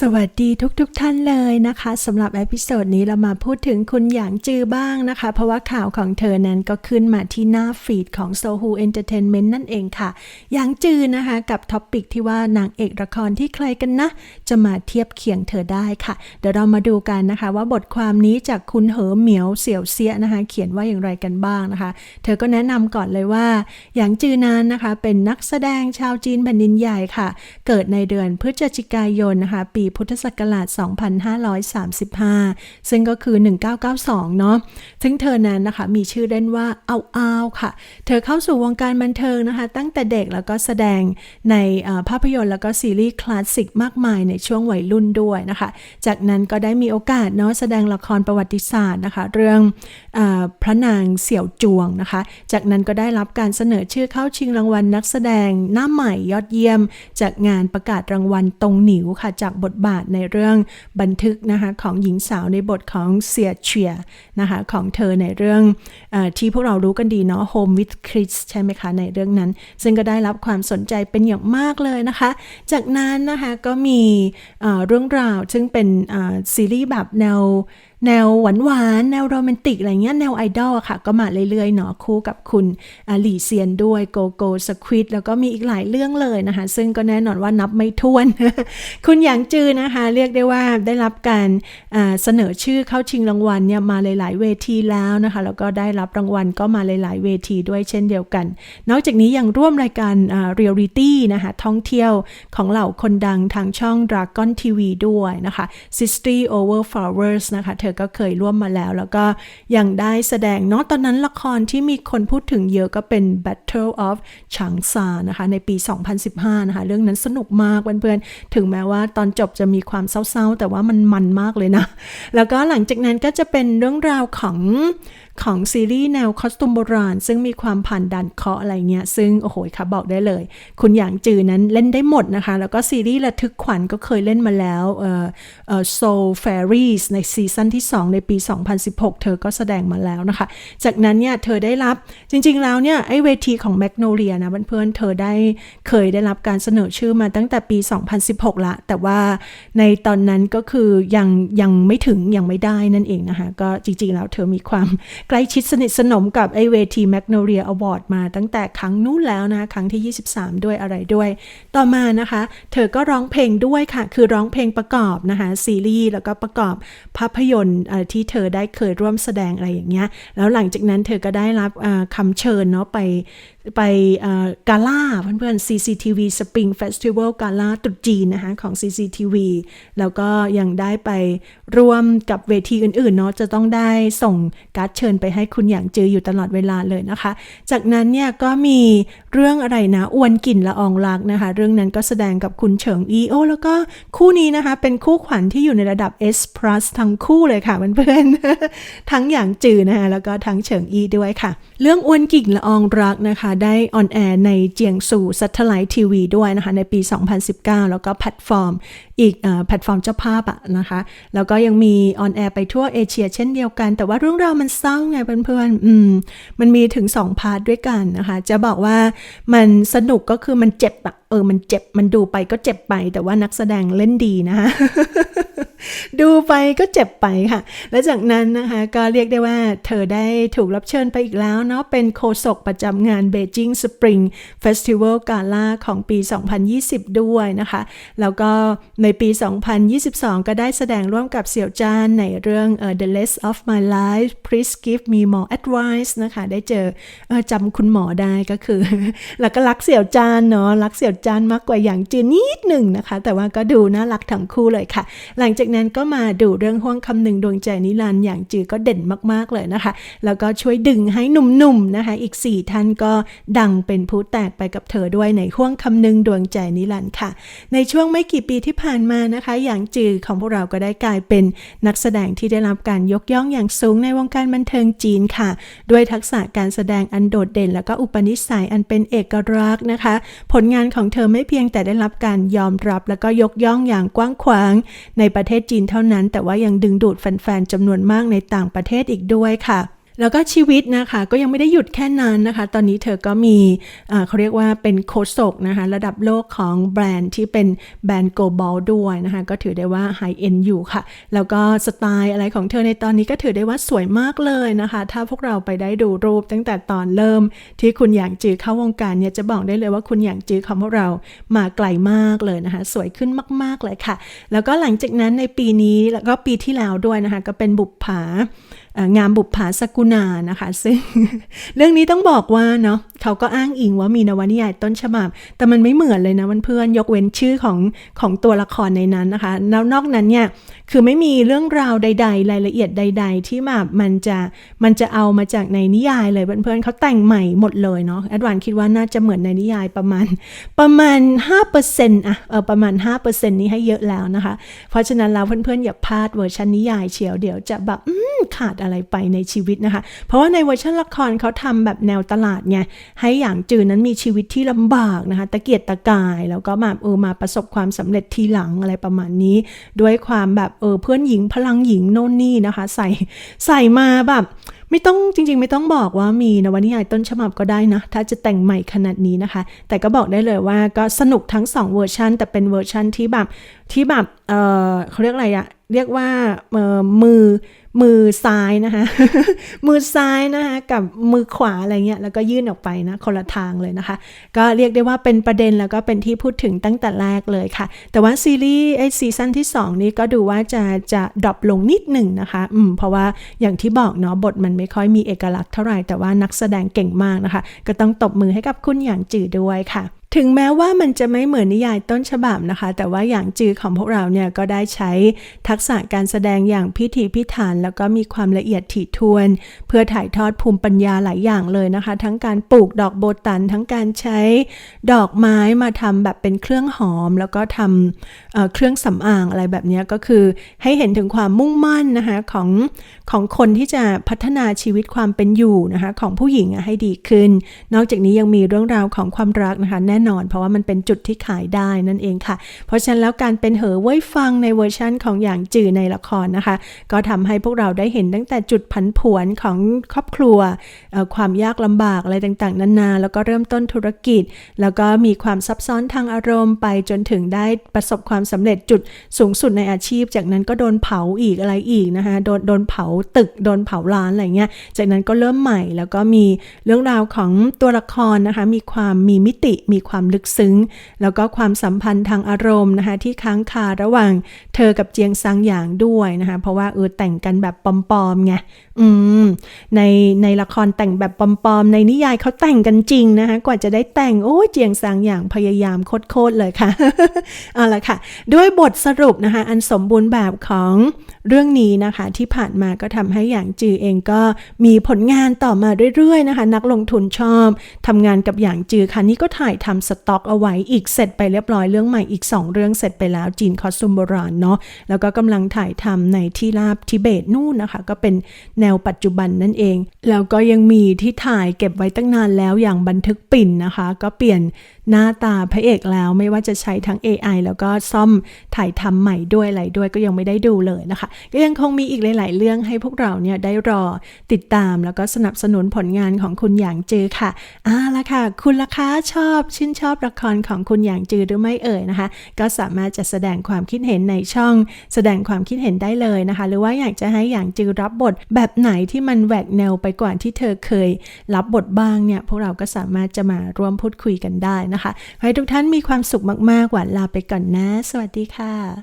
สวัสดีทุกๆทท่านเลยนะคะสำหรับเอพิโซดนี้เรามาพูดถึงคุณหยางจือบ้างนะคะ เพราะว่าข่าวของเธอนั้นก็ขึ้นมาที่หน้าฟีดของ Sohu Entertainment นั่นเองค่ะหยางจือนะคะกับท็อปปิกที่ว่านางเอกละครที่ใครกันนะ จะมาเทียบเคียงเธอได้ค่ะ เดี๋ยวเรามาดูกันนะคะ ว่าบทความนี้จากคุณเหอเหมียวเสี่ยวเสียนะคะ เขียนว่าอย่างไรกันบ้างนะคะ เธอก็แนะนำก่อนเลยว่าหยางจือนั้นนะคะ เป็นนักแสดงชาวจีนแผ่นดินใหญ่ค่ะ เกิดในเดือนพฤศจิกายนนะคะปีพุทธศักราช 2535 ซึ่งก็คือ 1992 เนาะซึ่งเธอนั้นนะคะมีชื่อเล่นว่าเอาเอาค่ะ เธอเข้าสู่วงการบันเทิงนะคะ ตั้งแต่เด็กแล้วก็แสดงในภาพยนตร์แล้วก็ซีรีส์คลาสสิกมากมายในช่วงวัยรุ่นด้วยนะคะ จากนั้นก็ได้มีโอกาสเนาะแสดงละครประวัติศาสตร์นะคะ เรื่องอพระนางเสี่ยวจวงนะคะ จากนั้นก็ได้รับการเสนอชื่อเข้าชิงรางวัลนักแสดงหน้าใหม่ยอดเยี่ยม จากงานประกาศรางวัลตรงหนิวค่ะ จากบทบาทในเรื่องบันทึกนะคะของหญิงสาวในบทของเสียเฉียนะคะของเธอในเรื่องอที่พวกเรารู้กันดีเนาะ Home with Chris ใช่ไหมคะ ในเรื่องนั้น ซึ่งก็ได้รับความสนใจเป็นอย่างมากเลยนะคะ จากนั้นนะคะก็มีเรื่องราวซึ่งเป็นซีรีส์แบบแนวแนวหวานหวานแนวโรแมนติกอะไรเงี้ยแนวไอดอลค่ะ ก็มาเรื่อยๆเนาะคู่กับคุณหลี่เซียนด้วยโกโก้สควิดแล้วก็มีอีกหลายเรื่องเลยนะคะ ซึ่งก็แน่นอนว่านับไม่ถ้วน คุณหยางจือนะคะ เรียกได้ว่าได้รับการเสนอชื่อเข้าชิงรางวัลเนี่ยมาหลาย ๆ เวทีแล้วนะคะแล้วก็ได้รับรางวัลก็มาหลาย ๆ เวทีด้วยเช่นเดียวกัน นอกจากนี้ยังร่วมรายการเรียลลิตี้นะคะท่องเที่ยวของเหล่าคนดังทางช่อง Dragon TV ด้วยนะคะ Sister Over Flowers นะคะเธอก็เคยร่วมมาแล้ว แล้วก็ยังได้แสดงเนาะตอนนั้นละครที่มีคนพูดถึงเยอะก็เป็น Battle of ฉางซานะคะในปี 2015 นะคะ เรื่องนั้นสนุกมากเพื่อนๆ ถึงแม้ว่าตอนจบจะมีความเศร้าๆ แต่ว่ามันมันมากเลยนะ แล้วก็หลังจากนั้นก็จะเป็นเรื่องราวของ ของซีรีส์แนวคอสตูมโบราณ ซึ่งมีความผ่านดันเคาะอะไรเงี้ย ซึ่งโอ้โหค่ะบอกได้เลย คุณหยางจือนั้นเล่นได้หมดนะคะ แล้วก็ซีรีส์ระทึกขวัญก็เคยเล่นมาแล้วเอ่อเอ่อ Soul Fairies ในซีซั่นที่ 2 ในปี 2016 เธอก็แสดงมาแล้วนะคะ จากนั้นเนี่ยเธอได้รับจริงๆแล้วเนี่ยไอเวทีของแมกโนเลียนะเพื่อนๆเธอได้เคยได้รับการเสนอชื่อมาตั้งแต่ปี 2016 ละ แต่ว่าในตอนนั้นก็คือยังยังไม่ถึงยังไม่ได้นั่นเองนะคะ ก็จริงๆแล้วเธอมีความใกล้ชิดสนิทสนมกับไอเวทีแมกโนเลียอวอร์ดมาตั้งแต่ครั้งนู้นแล้วนะ ครั้งที่ 23 ด้วยอะไรด้วย ต่อมานะคะ เธอก็ร้องเพลงด้วยค่ะ คือร้องเพลงประกอบนะคะ ซีรีส์แล้วก็ประกอบภาพยนตร์ที่เธอได้เคยร่วมแสดงอะไรอย่างเงี้ย แล้วหลังจากนั้นเธอก็ได้รับคำเชิญเนาะไปไปกาล่าเพื่อนๆ CCTV Spring Festival กาล่าตุษจีนนะคะของ CCTV แล้วก็ยังได้ไปร่วมกับเวทีอื่นๆเนาะจะต้องได้ส่งการ์ดเชิญไปให้คุณอย่างจืออยู่ตลอดเวลาเลยนะคะ จากนั้นเนี่ยก็มีเรื่องอะไรนะอวนกลิ่นละอองรักนะคะ เรื่องนั้นก็แสดงกับคุณเฉิงอีโอแล้วก็คู่นี้นะคะ เป็นคู่ขวัญที่อยู่ในระดับ S+ ทั้งคู่เลยค่ะเพื่อนๆทั้งอย่างจือนะคะแล้วก็ทั้งเฉิงอีด้วยค่ะ เรื่องอวนกลิ่นละอองรักนะคะ ได้ออนแอร์ในเจียงซูซัตเทไลท์ทีวีด้วยนะคะในปี 2019 แล้วก็แพลตฟอร์ม อีกแพลตฟอร์มเจ้าภาพอะนะคะ แล้วก็ยังมีออนแอร์ไปทั่วเอเชียเช่นเดียวกัน แต่ว่าเรื่องราวมันเศร้าไงเพื่อนๆอืมมันมีถึง 2 พาร์ทด้วยกันนะคะ จะบอกว่ามันสนุกก็คือมันเจ็บอะเออมันเจ็บมันดูไปก็เจ็บไป แต่ว่านักแสดงเล่นดีนะคะดูไปก็เจ็บไปค่ะ และจากนั้นนะคะก็เรียกได้ว่าเธอได้ถูกรับเชิญไปอีกแล้วเนาะเป็นโคศกประจำงาน Beijing Spring Festival Gala ของปี 2020 ด้วยนะคะ แล้วก็ในปี 2022 ก็ได้แสดงร่วมกับเสี่ยวจานในเรื่อง uh, The Rest of My Life Please Give Me More Advice นะคะ ได้เจอออจำคุณหมอได้ก็คือ แล้วก็รักเสี่ยวจานเนาะรักเสี่ยวจานมากกว่าอย่างจืนนิดหนึ่งนะคะ แต่ว่าก็ดูน่ารักทั้งคู่เลยค่ะ หลังจากนั้นก็มาดูเรื่องห้วงคำหนึ่งดวงใจนิรันดร์อย่างจือก็เด่นมากๆเลยนะคะ แล้วก็ช่วยดึงให้หนุ่มๆนะคะ อีก 4 ท่านก็ดังเป็นผู้แตกไปกับเธอด้วยในห้วงคำหนึ่งดวงใจนิรันดร์ค่ะ ในช่วงไม่กี่ปีที่ผ่านมานะคะอย่างจือของพวกเราก็ได้กลายเป็นนักแสดงที่ได้รับการยกย่องอย่างสูงในวงการบันเทิงจีนค่ะ ด้วยทักษะการแสดงอันโดดเด่น แล้วก็อุปนิสัยอันเป็นเอกลักษณ์นะคะ ผลงานของเธอไม่เพียงแต่ได้รับการยอมรับและก็ยกย่องอย่างกว้างขวาง ในประเทศจีนเท่านั้น แต่ว่ายังดึงดูดแฟนๆจำนวนมากในต่างประเทศอีกด้วยค่ะ แล้วก็ชีวิตนะคะก็ยังไม่ได้หยุดแค่นั้นนะคะ ตอนนี้เธอก็มีเขาเรียกว่าเป็นโคชกนะคะ ระดับโลกของแบรนด์ที่เป็นแบรนด์ global ด้วยนะคะ ก็ถือได้ว่า high end อยู่ค่ะ แล้วก็สไตล์อะไรของเธอในตอนนี้ก็ถือได้ว่าสวยมากเลยนะคะ ถ้าพวกเราไปได้ดูรูปตั้งแต่ตอนเริ่มที่คุณอยากจือเข้าวงการเนี่ยจะบอกได้เลยว่าคุณอยากจือของพวกเรามาไกลมากเลยนะคะ สวยขึ้นมาก ๆเลยค่ะ แล้วก็หลังจากนั้นในปีนี้แล้วก็ปีที่แล้วด้วยนะคะ ก็เป็นบุปผา งามบุปผาสกุณานะคะ ซึ่งเรื่องนี้ต้องบอกว่าเนาะเขาก็อ้างอิงว่ามีนวนิยายต้นฉบับ แต่มันไม่เหมือนเลยนะเพื่อนๆยกเว้นชื่อของของตัวละครในนั้นนะคะแล้วนอกนั้นเนี่ยคือไม่มีเรื่องราวใด ๆ รายละเอียดใด ๆ ที่แบบมันจะมันจะเอามาจากในนิยายเลยเพื่อนๆเขาแต่งใหม่หมดเลยเนาะแอดวานคิดว่าน่าจะเหมือนในนิยายประมาณ ประมาณ 5%อะเออประมาณ 5%นี้ให้เยอะแล้วนะคะ เพราะฉะนั้นแล้วเพื่อนๆอย่าพลาดเวอร์ชันนิยายเชียวเดี๋ยวจะแบบขาดอะไรไปในชีวิตนะคะ เพราะว่าในเวอร์ชันละครเขาทำแบบแนวตลาดไงให้อย่างจือนั้นมีชีวิตที่ลำบากนะคะตะเกียกตะกายแล้วก็มาเออมาประสบความสำเร็จทีหลังอะไรประมาณนี้ ด้วยความแบบเออเพื่อนหญิงพลังหญิงโน่นนี่นะคะ ใส่ใส่มาแบบไม่ต้องจริงๆ ไม่ต้องบอกว่ามีนวนิยายต้นฉบับก็ได้นะ ถ้าจะแต่งใหม่ขนาดนี้นะคะ แต่ก็บอกได้เลยว่าก็สนุกทั้ง 2 เวอร์ชันแต่เป็นเวอร์ชันที่แบบที่แบบเออเขาเรียกอะไรอะ เรียกว่ามือมือซ้ายนะคะ มือซ้ายนะคะ กับมือขวาอะไรเงี้ยแล้วก็ยื่นออกไปนะคนละทางเลยนะคะ ก็เรียกได้ว่าเป็นประเด็นแล้วก็เป็นที่พูดถึงตั้งแต่แรกเลยค่ะ แต่ว่าซีรีส์ไอซีซั่นที่ 2 นี้ก็ดูว่าจะจะดรอปลงนิดหนึ่งนะคะอืมเพราะว่าอย่างที่บอกเนาะบทมันไม่ค่อยมีเอกลักษณ์เท่าไหร่แต่ว่านักแสดงเก่งมากนะคะ ก็ต้องตบมือให้กับคุณอย่างจือด้วยค่ะถึงแม้ว่ามันจะไม่เหมือนนิยายต้นฉบับนะคะ แต่ว่าอย่างจือของพวกเราเนี่ยก็ได้ใช้ทักษะการแสดงอย่างพิถีพิถัน แล้วก็มีความละเอียดถี่ถ้วน เพื่อถ่ายทอดภูมิปัญญาหลายอย่างเลยนะคะ ทั้งการปลูกดอกโบตัน ทั้งการใช้ดอกไม้มาทำแบบเป็นเครื่องหอม แล้วก็ทำเเครื่องสำอางอะไรแบบนี้ก็คือให้เห็นถึงความมุ่งมั่นนะคะของของคนที่จะพัฒนาชีวิตความเป็นอยู่นะคะของผู้หญิงอะให้ดีขึ้น นอกจากนี้ยังมีเรื่องราวของความรักนะคะแน่นอน เพราะว่ามันเป็นจุดที่ขายได้นั่นเองค่ะ เพราะฉะนั้นแล้วการเป็นเหอเว้ยฟังในเวอร์ชั่นของอย่างจือในละครนะคะ ก็ทำให้พวกเราได้เห็นตั้งแต่จุดผันผวนของครอบครัว ความยากลำบากอะไรต่างๆ นานา แล้วก็เริ่มต้นธุรกิจ แล้วก็มีความซับซ้อนทางอารมณ์ไปจนถึงได้ประสบความสำเร็จจุดสูงสุดในอาชีพ จากนั้นก็โดนเผาอีกอะไรอีกนะคะ โดนโดนเผาตึก โดนเผาร้านอะไรเงี้ย จากนั้นก็เริ่มใหม่ แล้วก็มีเรื่องราวของตัวละครนะคะ มีความมีมิติ มีความลึกซึ้ง แล้วก็ความสัมพันธ์ทางอารมณ์นะคะที่ค้างคาระหว่างเธอกับเจียงซังหยางด้วยนะคะเพราะว่าเออแต่งกันแบบปลอมๆไงอืมในในละครแต่งแบบปลอมๆในนิยายเขาแต่งกันจริงนะคะกว่าจะได้แต่งโอ้เจียงซังอย่างพยายามโคตรๆเลยค่ะเอาละค่ะ ด้วยบทสรุปนะคะอันสมบูรณ์แบบของเรื่องนี้นะคะที่ผ่านมาก็ทำให้อย่างจือเองก็มีผลงานต่อมาเรื่อยๆนะคะ นักลงทุนชอบทำงานกับอย่างจือค่ะนี่ก็ถ่ายทำสต็อกเอาไว้อีกเสร็จไปเรียบร้อยเรื่องใหม่อีก 2 เรื่องเสร็จไปแล้วจีนคอสตูมโบราณเนาะแล้วก็กำลังถ่ายทำในที่ราบทิเบตนู่นนะคะ ก็เป็นแนวปัจจุบันนั่นเอง แล้วก็ยังมีที่ถ่ายเก็บไว้ตั้งนานแล้วอย่างบันทึกปิ่นนะคะ ก็เปลี่ยน หน้าตาพระเอกแล้วไม่ว่าจะใช้ทั้ง AI แล้วก็ซ่อมถ่ายทำใหม่ด้วยอะไรด้วยก็ยังไม่ได้ดูเลยนะคะ ก็ยังคงมีอีกหลาย ๆ เรื่องให้พวกเราเนี่ยได้รอติดตามแล้วก็สนับสนุนผลงานของคุณหยางจือค่ะอ่าละค่ะ คุณล่ะคะชอบชื่นชอบละครของคุณหยางจือหรือไม่เอ่ยนะคะ ก็สามารถจะแสดงความคิดเห็นในช่อง แสดงความคิดเห็นได้เลยนะคะ หรือว่าอยากจะให้หยางจือรับบทแบบไหนที่มันแหวกแนวไปกว่าที่เธอเคย รับบทบ้างเนี่ยพวกเราก็สามารถจะมาร่วมพูดคุยกันได้นะนะคะขอให้ทุกท่านมีความสุขมากๆหวานลาไปก่อนนะ สวัสดีค่ะ